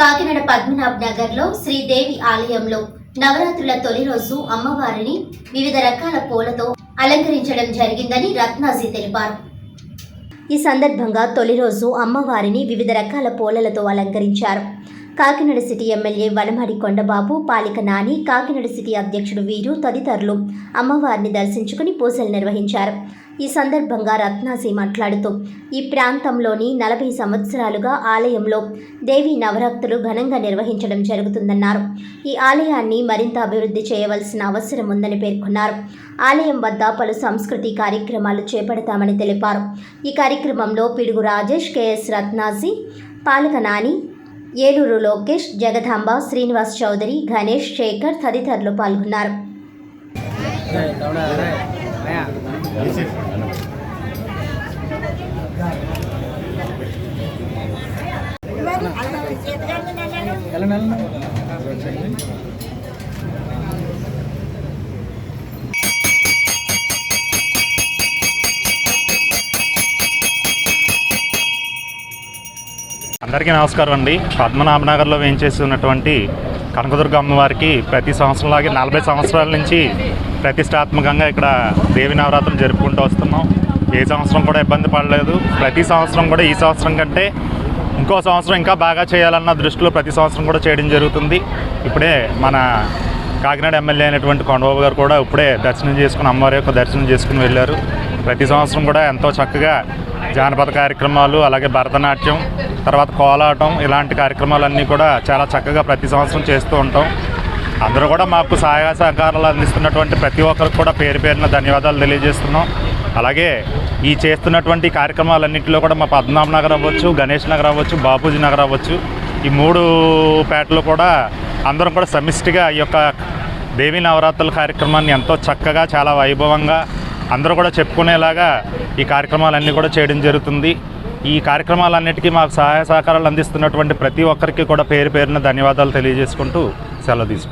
కాకినాడ పద్మనాభ్ నగర్లో శ్రీదేవి ఆలయంలో నవరాత్రుల తొలి రోజు అమ్మవారిని వివిధ రకాల పూలతో అలంకరించడం జరిగిందని రత్నాజీ తెలిపారు. ఈ సందర్భంగా తొలి రోజు అమ్మవారిని వివిధ రకాల పూలలతో అలంకరించారు. Kakinada city MLA వలమడి Kondababu పాలిక Nani Kakinada city అధ్యక్షుడు వీరు తదితరులు అమ్మవారిని దర్శించుకుని పూజలు నిర్వహించారు. ఈ సందర్భంగా రత్నాసి మాట్లాడుతూ ఈ ప్రాంతంలోని నలభై సంవత్సరాలుగా ఆలయంలో దేవి నవరాత్రులు ఘనంగా నిర్వహించడం జరుగుతుందన్నారు. ఈ ఆలయాన్ని మరింత అభివృద్ధి చేయవలసిన అవసరం ఉందని పేర్కొన్నారు. ఆలయం వద్ద పలు సంస్కృతి కార్యక్రమాలు చేపడతామని తెలిపారు. ఈ కార్యక్రమంలో పిడుగు రాజేష్ కెఎస్ రత్నాసి పాలక నాని ఏలూరు లోకేష్ జగదాంబ శ్రీనివాస్ చౌదరి గణేష్ శేఖర్ తదితరులు పాల్గొన్నారు. అందరికీ నమస్కారం అండి. పద్మనాభనగర్లో వేయించేసి ఉన్నటువంటి కనకదుర్గ అమ్మవారికి ప్రతి సంవత్సరంలాగే నలభై సంవత్సరాల నుంచి ప్రతిష్టాత్మకంగా ఇక్కడ దేవి నవరాత్రులు జరుపుకుంటూ వస్తున్నాం. ఏ సంవత్సరం కూడా ఇబ్బంది పడలేదు. ప్రతి సంవత్సరం కూడా ఈ సంవత్సరం కంటే ఇంకో సంవత్సరం ఇంకా బాగా చేయాలన్న దృష్టిలో ప్రతి సంవత్సరం కూడా చేయడం జరుగుతుంది. ఇప్పుడే మన కాకినాడ ఎమ్మెల్యే అయినటువంటి కొండబాబు గారు కూడా ఇప్పుడే దర్శనం చేసుకుని అమ్మవారి యొక్క దర్శనం చేసుకుని వెళ్ళారు. ప్రతి సంవత్సరం కూడా ఎంతో చక్కగా జానపద కార్యక్రమాలు అలాగే భరతనాట్యం తర్వాత కోలాటం ఇలాంటి కార్యక్రమాలన్నీ కూడా చాలా చక్కగా ప్రతి సంవత్సరం చేస్తూ ఉంటాం. అందరూ కూడా మాకు సహాయ సహకారాలు అందిస్తున్నటువంటి ప్రతి ఒక్కరికి కూడా పేరు పేరున ధన్యవాదాలు తెలియజేస్తున్నాం. అలాగే ఈ చేస్తున్నటువంటి కార్యక్రమాలన్నింటిలో కూడా మా పద్మనాభ నగర్ అవ్వచ్చు గణేష్ నగర్ అవ్వచ్చు బాపూజీ నగర్ అవ్వచ్చు ఈ మూడు పేటలు కూడా అందరం కూడా సమిష్టిగా ఈ యొక్క దేవీ నవరాత్రుల కార్యక్రమాన్ని ఎంతో చక్కగా చాలా వైభవంగా అందరూ కూడా చెప్పుకునేలాగా ఈ కార్యక్రమాలన్నీ కూడా చేయడం జరుగుతుంది. ఈ కార్యక్రమాలన్నిటికీ మాకు సహాయ సహకారాలు అందిస్తున్నటువంటి ప్రతి ఒక్కరికి కూడా పేరు పేరున ధన్యవాదాలు తెలియజేసుకుంటూ సెలవు తీసుకుంటాం